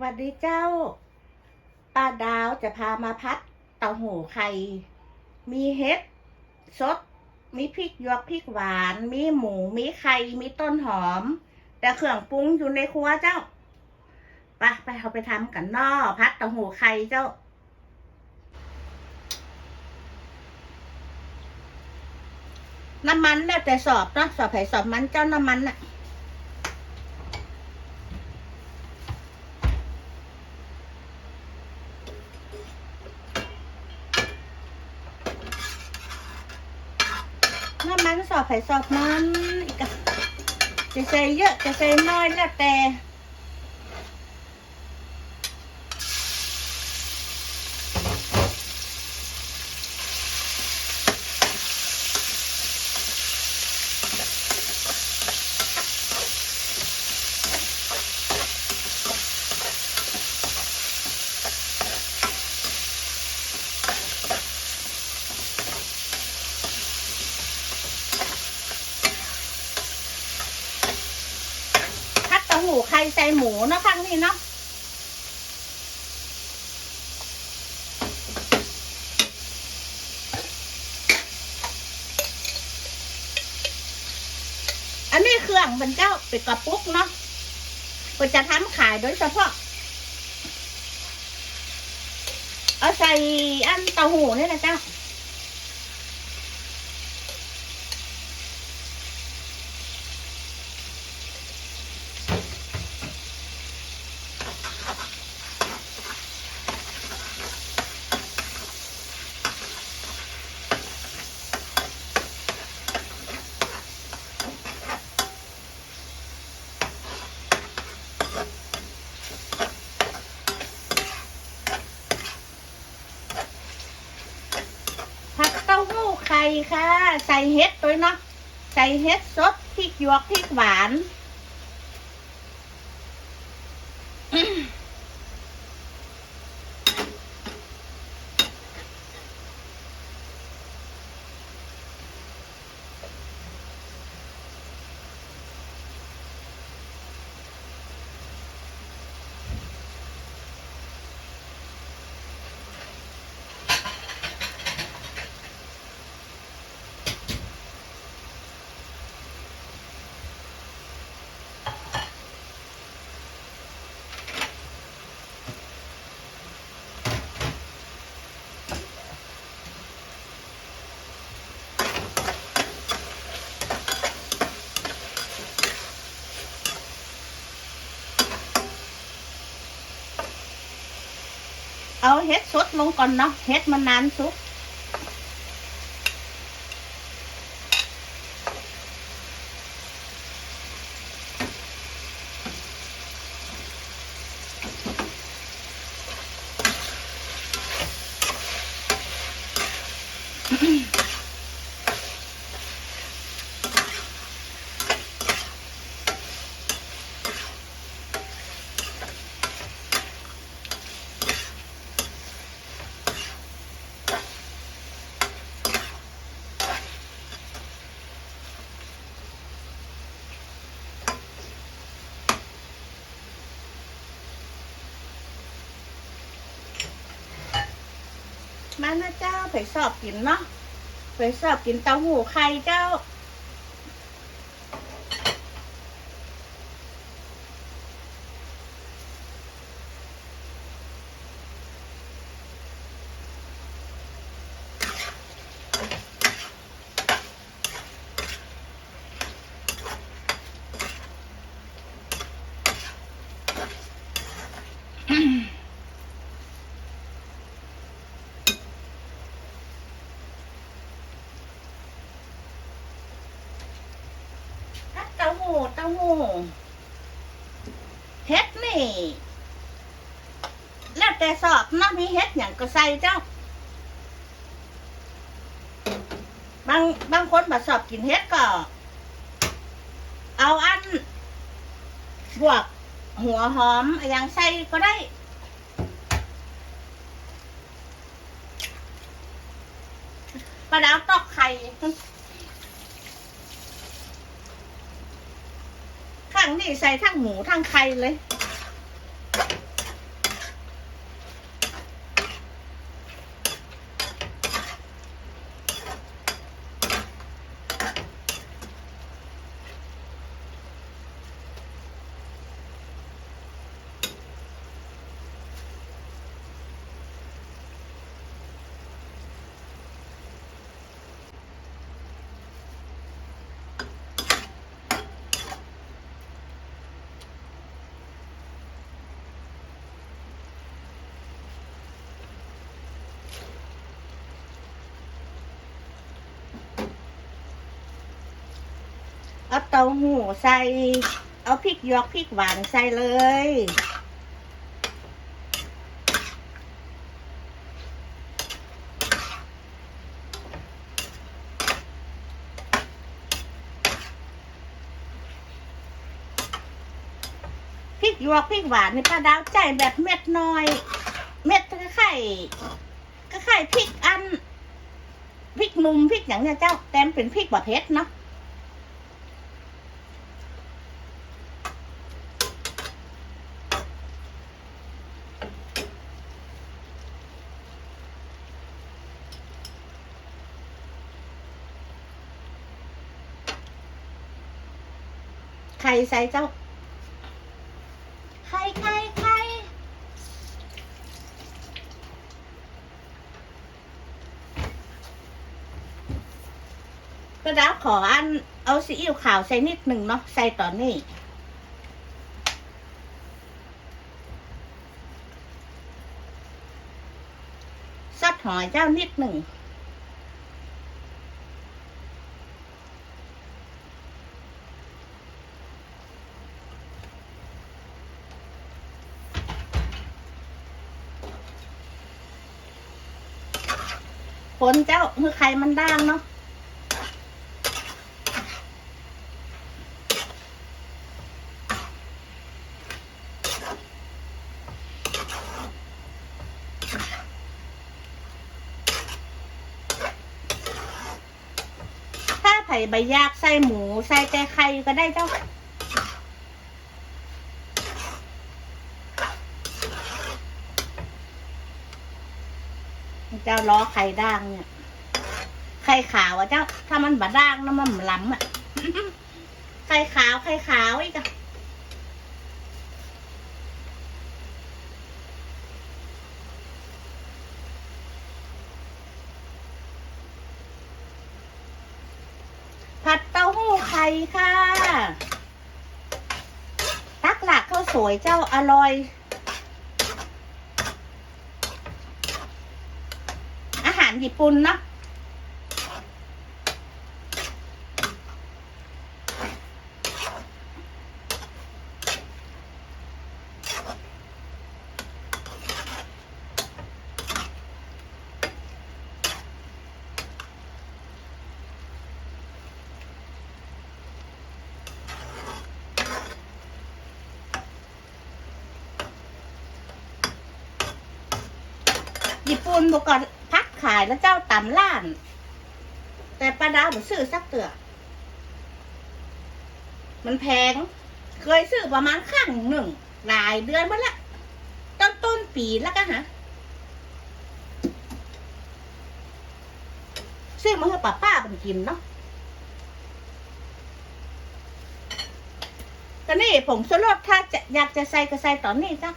วัสดีเจ้า ป้าดาวจะพามาพัดเต้าหูไข่ มีเห็ดสด มีพริกหยวกพริกหวาน มีหมู มีไข่ มีต้นหอม แต่เครื่องปรุงอยู่ในครัวเจ้า ไปไปเอาไปทำกันนอพัดเต้าหูไข่เจ้า น้ำมันแล้วแต่สอบเนาะสอบไผ่สอบมันเจ้าน้ำมันน่ะ น้ำมันสอบไผ่สอบมันอีกจะใส่เยอะจะใส่น้อยแล้วแต่ พัดเต้า หู้ไข่ใส่หมูเนาะครั้งนี้เนาะอันนี้เครื่องเป็นเจ้าเป็นกระปุกเนาะก็จะทำขายโดยเฉพาะ เอาใส่อันเต้าหู้นี่แหละเจ้า ผัดเต้าหู้ไข่ ค่ะ ใส่เห็ดด้วยเนาะใส่เห็ดสดพริกหยวกพริกหวาน เอาเห็ดสดลงก่อนเนาะเห็ดมันนานสุก มานะเจ้าไปสอบกินเนาะไปสอบกินเต้าหู้ไข่เจ้า ต้าหู้เต้าหู้เฮ็ดนี่ แล้วแต่สอบนะมีเฮ็ดอย่างก็ใส่เจ้า บางบางคนมาสอบกินเฮ็ดก็ เอาอันบวกหัวหอมอะไรอย่างใส่ก็ได้ปลาดาวตอกไข่ ข้าง นี่ใส่ทั้งหมูทั้งไข่เลย เอาเต้าหู้ใส่ เอาพริกหยวกพริกหวานใส่เลย พริกหยวกพริกหวานนี่ป้าดาวใจแบบเม็ดน้อย เม็ดก็ไข่ก็ไข่พริกอันพริกหนุ่มพริกอย่างเนี้ยเจ้า แต่มเป็นพริกบบเผ็ดเนาะ ไข่ใส่เจ้า ไข่ไข่ไข่ก็ดาวขออันเอาซีอิ๊วขาวใส่นิดหนึ่งเนาะใส่ตอนนี้ซอสหอยเจ้านิดหนึ่ง คนเจ้าคือใครมันด่างเนาะถ้าไผ่ใบยากใส่หมู ใส่แต่ไข่ก็ได้เจ้า เจ้าล้อไข่ด่างเนี่ยไข่ขาวอะเจ้า ถ้ามันบะด่างนะมันล้ำอะไข่ขาวไข่ขาวอีกอะผัดเต้าหู้ไข่ค่ะ ตักหลักข้าวสวยเจ้าอร่อย อาหาร ญี่ปุ่นเนาะญี่ปุ่นบอกก่อนพัก ขายแล้วเจ้าตำล้าน แต่ป้าดาวบ่ซื้อสักเตือมันแพง เคยซื้อประมาณครั้งหนึ่งหลายเดือนมาละต้นต้นปีแล้วก็ฮะซื้อมาให้ป้าป้าเป็นกินเนาะก็นี่ผงชูรสถ้าจะอยากจะใส่ก็ใส่ตอนนี้จ้ะ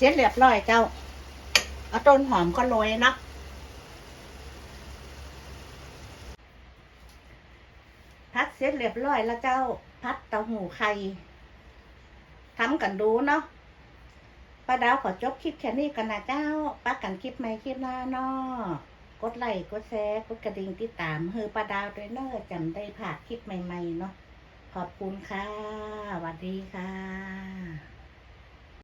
เสร็จเรียบร้อยเจ้า เอาต้นหอมก็โรยนะพัดเสร็จเรียบร้อยแล้วเจ้า พัดเต้าหู้ไข่ทำกันดูเนาะป้าดาวขอจบคลิปแค่นี้กันนะเจ้าป้ากันคลิปใหม่คลิปหน้าเนาะกดไลค์กดแชร์กดกระดิ่งติดตามเฮอป้าดาวด้วยเนอะจำได้ผ่าคลิปใหม่ ๆ เนาะขอบคุณค่ะสวัสดีค่ะ